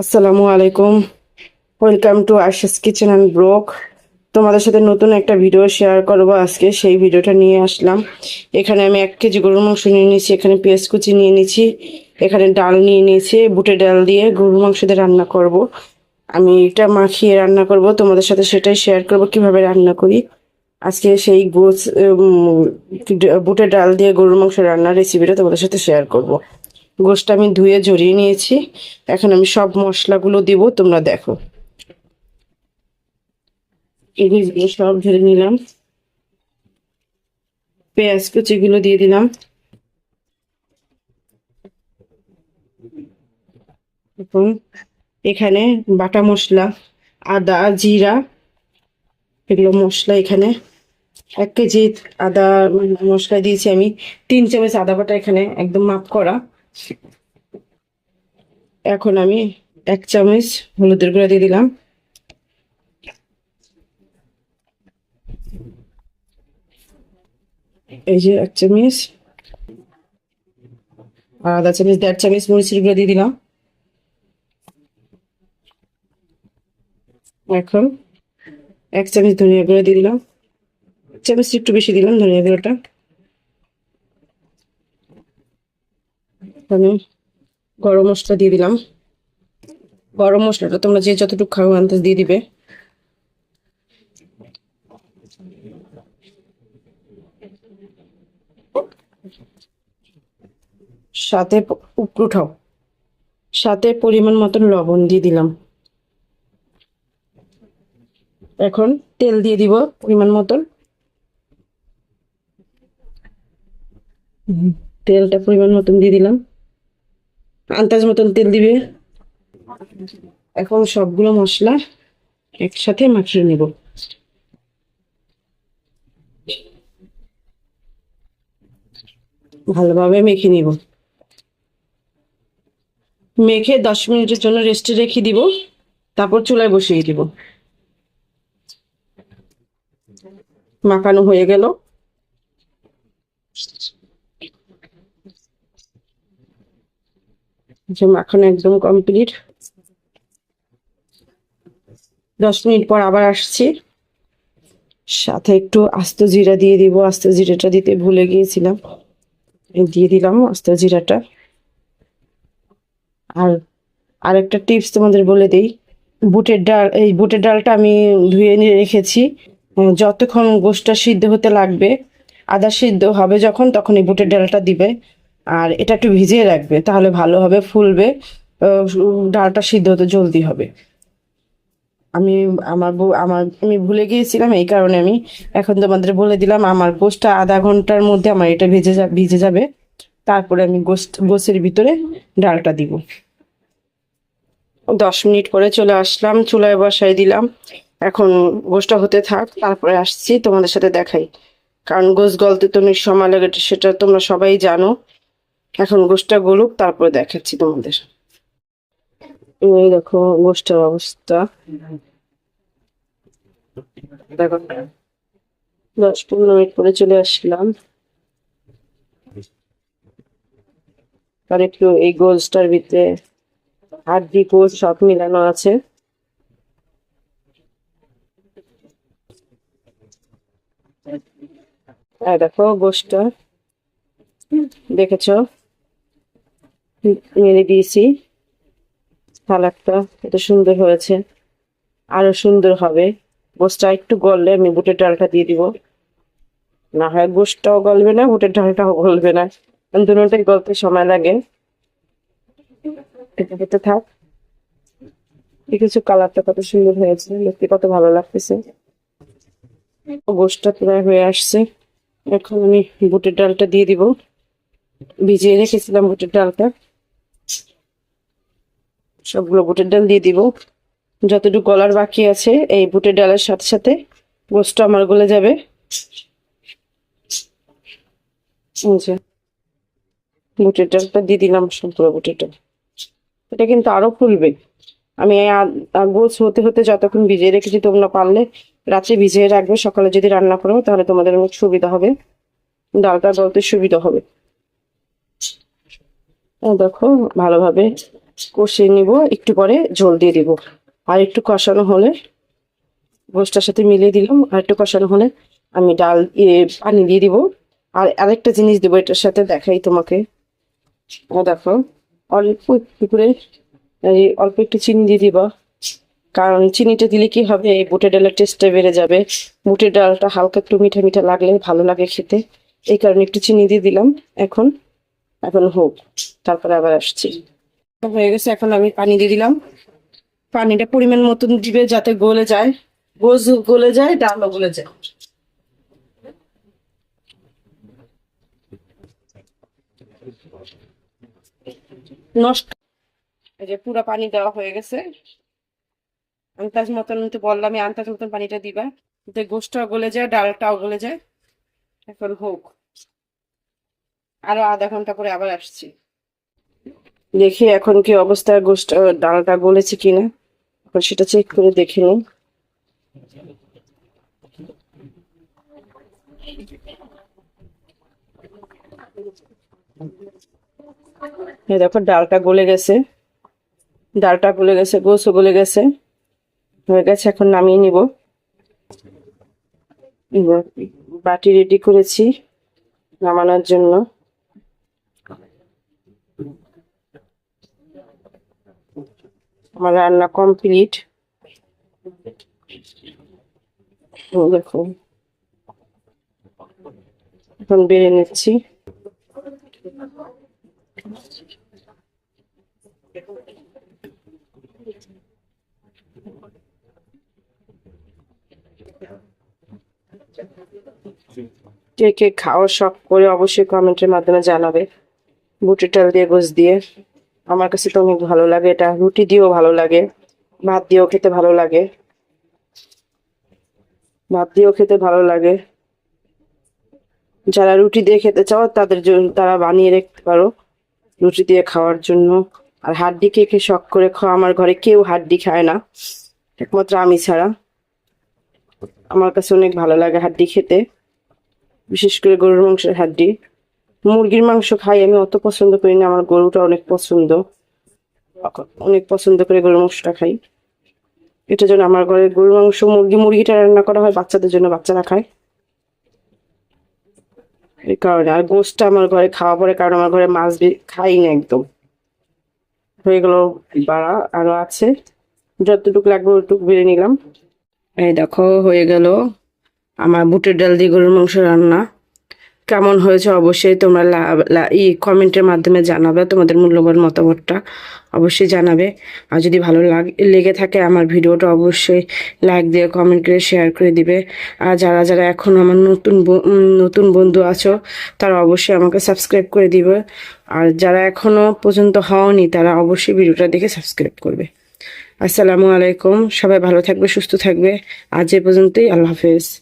আসসালামু আলাইকুম। Welcome to Asha's kitchen and blog তোমাদের সাথে নতুন একটা ভিডিও শেয়ার করব আজকে। সেই ভিডিওটা নিয়ে আসলাম। এখানে আমি এক কেজি গরুর মাংস নিয়ে নিয়েছি। এখানে পেঁয়াজ কুচি নিয়ে নিয়েছি। এখানে ডাল নিয়ে নিয়েছি। বুটের ডাল দিয়ে গরুর মাংস দিয়ে রান্না করব। আমি এটা মাখিয়ে রান্না করব। তোমাদের সাথে সেটাই শেয়ার করব, কীভাবে রান্না করি। আজকে সেই গোস বুটের ডাল দিয়ে গরুর মাংস রান্নার রেসিপিটা তোমাদের সাথে শেয়ার করব। গোশটা আমি ধুয়ে ঝরিয়ে নিয়েছি। এখন আমি সব মশলাগুলো দিব, তোমরা দেখো। এগুলো সব ঝরে নিলাম। পেঁয়াজ কুচিগুলো দিয়ে দিলাম। এখন এখানে বাটা মশলা, আদা, জিরা, এগুলো মশলা এখানে। এক কেজি আদা মশলা দিয়েছি আমি। তিন চামচ আদা বাটা এখানে একদম মাপ করা। এখন আমি এক চামচ হলুদের গুঁড়া দিয়ে দিলাম। এই যে এক চামচ আর আধা চামচ, দেড় চামচ মরিচের গুঁড়া দিয়ে দিলাম। এখন এক চামচ ধনিয়া গুঁড়া দিয়ে দিলাম। চামচ একটু বেশি দিলাম ধনিয়া গুঁড়োটা। আমি গরম মশলা দিয়ে দিলাম। গরম মশলাটা তোমরা যে যতটুকু খাও আন্দাজ দিয়ে দিবে। সাথে উপরে উঠাও। সাথে পরিমাণ মতন লবণ দিয়ে দিলাম। এখন তেল দিয়ে দিব পরিমাণ মতন। তেলটা পরিমাণ মতন দিয়ে দিলাম। আন্দাজ মতন তেল দিবে। এখন সবগুলো মশলা একসাথে মাখিয়ে নেব। ভালোভাবে মেখে নিব। মেখে দশ মিনিটের জন্য রেস্টে রেখে দিব। তারপর চুলায় বসিয়ে দিব। মাখানো হয়ে গেল। মাখানো একদম কমপ্লিট দশ মিনিট পর আবার আসছি। সাথে একটু আস্ত জিরা দিয়ে দিব। আস্ত জিরাটা দিতে ভুলে গিয়েছিলাম। দিয়ে দিলাম আস্ত জিরাটা। আর আরেকটা টিপস তোমাদের বলে দিই। বুটের ডাল, এই বুটের ডালটা আমি ধুয়ে নিয়ে রেখেছি। যতক্ষণ গোশটা সিদ্ধ হতে লাগবে, আদা সিদ্ধ হবে যখন তখন এই বুটের ডালটা দিবে। আর এটা একটু ভিজিয়ে রাখবে, তাহলে ভালো হবে, ফুলবে ডালটা সিদ্ধ হতে জলদি হবে। আমি, আমার আমার, আমি ভুলে গিয়েছিলাম, এই কারণে আমি এখন তোমাদের বলে দিলাম, আমার গোশটা আধা ঘণ্টার মধ্যে আমার এটা ভেজে যা, ভিজে যাবে। তারপরে আমি গোস্ত গোসের ভিতরে ডালটা দিব। দশ মিনিট পরে চলে আসলাম, চুলায় বসাই দিলাম। এখন গোসটা হতে থাক, তারপরে আসছি, তোমাদের সাথে দেখাই। কারণ গোস গলতে তো অনেক সময় লাগে, সেটা তোমরা সবাই জানো। এখন গোশটা গলুক তারপরে দেখাচ্ছি তোমাদের। এই দেখো গোশটার অবস্থা। দেখো, দশ পনেরো মিনিট পরে চলে আসলাম। কারণ একটু এই গোলসটার ভিতরে হাড্ডি কোষ সব মিলানো আছে। দেখো গোশটা দেখেছ? মেরে দিয়েছি। সালাদটা এত সুন্দর হয়েছে। আরও সুন্দর হবে। গোশটা একটু গললে আমি বুটের ডালটা দিয়ে দিব। না হয় গোশটাও গলবে না, বুটের ডালটাও গলবে না। দুটোটাই গলতে সময় লাগে। এটা থাক। দেখেছ কালারটা কত সুন্দর হয়েছে। দেখতে কত ভালো লাগতেছে। গোশটা প্রায় হয়ে আসছে। এখন আমি বুটের ডালটা দিয়ে দিব। ভিজিয়ে রেখেছিলাম বুটের ডালটা। সবগুলো বুটের ডাল দিয়ে দিব। যতটুকু গলার বাকি আছে, এই বুটের ডালের সাথে সাথে গোশটা আমার গলে যাবে। বুটের ডালটা দিয়ে দিলাম সবগুলো বুটের ডাল। এটা কিন্তু আরও ফুলবে। আমি গোছ হতে হতে যতক্ষণ ভিজিয়ে রেখেছি, তোমরা পারলে রাত্রে ভিজিয়ে রাখবে, সকালে যদি রান্না করো, তাহলে তোমাদের অনেক সুবিধা হবে। ডালটা গলতে সুবিধা হবে। দেখো, ভালোভাবে কষিয়ে নিব, একটু পরে ঝোল দিয়ে দিব। আর একটু কষানো হলে, গোষ্ঠটার সাথে মিলিয়ে দিলাম, আর একটু কষানো হলে আমি ডাল পানি দিয়ে দিব। আর আরেকটা জিনিস দেবো, এটার সাথে দেখাই তোমাকে। ও দেখো, অল্প একটু করে অল্প একটু চিনি দিয়ে দিবা। কারণ চিনিটা দিলে কি হবে, এই বুটের ডালের টেস্টটা বেড়ে যাবে। বুটের ডালটা হালকা একটু মিঠা মিঠা লাগলে ভালো লাগে খেতে। এই কারণে একটু চিনি দিয়ে দিলাম। এখন এখন হোক, তারপরে আবার আসছি। হয়ে গেছে, এখন আমি পানি দিয়ে দিলাম। পানিটা পরিমাণ মতন দিবে যাতে গলে যায়। গোজ গলে যায়, ডালও গলে যায়। নষ্ট এই যে পুরো পানি দেওয়া হয়ে গেছে। আন্দাজ মতন তো বললাম আমি আন্দাজ মতন পানিটা দিবা। যাতে গোষ্ঠটাও গলে যায়, ডালটাও গলে যায়। এখন হোক। আরও আধা ঘণ্টা পরে আবার আসছি। দেখি এখন কি অবস্থা, গোষ্ঠ ডালটা গলেছে কিনা। এখন সেটা চেক করে দেখে নিই। দেখো, ডালটা গলে গেছে। ডালটা গলে গেছে গোসও গলে গেছে। হয়ে গেছে, এখন নামিয়ে নিব। বাটি রেডি করেছি নামানোর জন্য। আমার রান্না কমপ্লিট এখন বেড়ে নিচ্ছি। কে কে খাওয়ার শখ করে অবশ্যই কমেন্টের মাধ্যমে জানাবে। বুটের ডাল দিয়ে গোস দিয়ে। আমার কাছে তো অনেক ভালো লাগে, এটা রুটি দিয়েও ভালো লাগে, ভাত দিয়েও খেতে ভালো লাগে। ভাত দিয়েও খেতে ভালো লাগে। যারা রুটি দিয়ে খেতে চাও, তাদের জন্য, তারা বানিয়ে রাখতে পারো রুটি দিয়ে খাওয়ার জন্য। আর হাড্ডি কে শখ করে খাওয়া আমার ঘরে কেউ হাড্ডি খায় না, একমাত্র আমি ছাড়া। আমার কাছে অনেক ভালো লাগে হাড্ডি খেতে, বিশেষ করে গরুর মাংসের হাড্ডি। মুরগির মাংস খাই, আমি অত পছন্দ করি না, আমার গরুটা অনেক পছন্দ। অনেক পছন্দ করে গরুর মাংসটা খাই। এটার জন্য আমার ঘরে গরুর মাংস, মুরগি, মুরগিটা রান্না করা হয়, বাচ্চাদের জন্য বাচ্চারা খায়। এই কারণে, আর গোষ্ঠটা আমার ঘরে খাওয়া পরে কারণ আমার ঘরে মাছ খাই না একদম। হয়ে গেল বাড়া, আরও আছে। যতটুকু লাগবে ওটুকু বেড়ে নিলাম। এই দেখো, হয়ে গেল আমার বুটের ডাল দিয়ে গরুর মাংস রান্না। কেমন হয়েছে অবশ্যই তোমরা ই কমেন্টের মাধ্যমে জানাবে, তোমাদের মূল্যবান মতামতটা অবশ্যই জানাবে। আর যদি ভালো লাগ- লেগে থাকে আমার ভিডিওটা অবশ্যই লাইক দিয়ে, কমেন্ট করে, শেয়ার করে দিবে। আর যারা যারা এখন আমার নতুন নতুন বন্ধু আছো, তারা অবশ্যই আমাকে সাবস্ক্রাইব করে দিবে। আর যারা এখনও পর্যন্ত হওনি, তারা অবশ্যই ভিডিওটা দেখে সাবস্ক্রাইব করবে। আসসালামু আলাইকুম, সবাই ভালো থাকবে, সুস্থ থাকবে। আজ এ পর্যন্তই, আল্লাহ হাফেজ।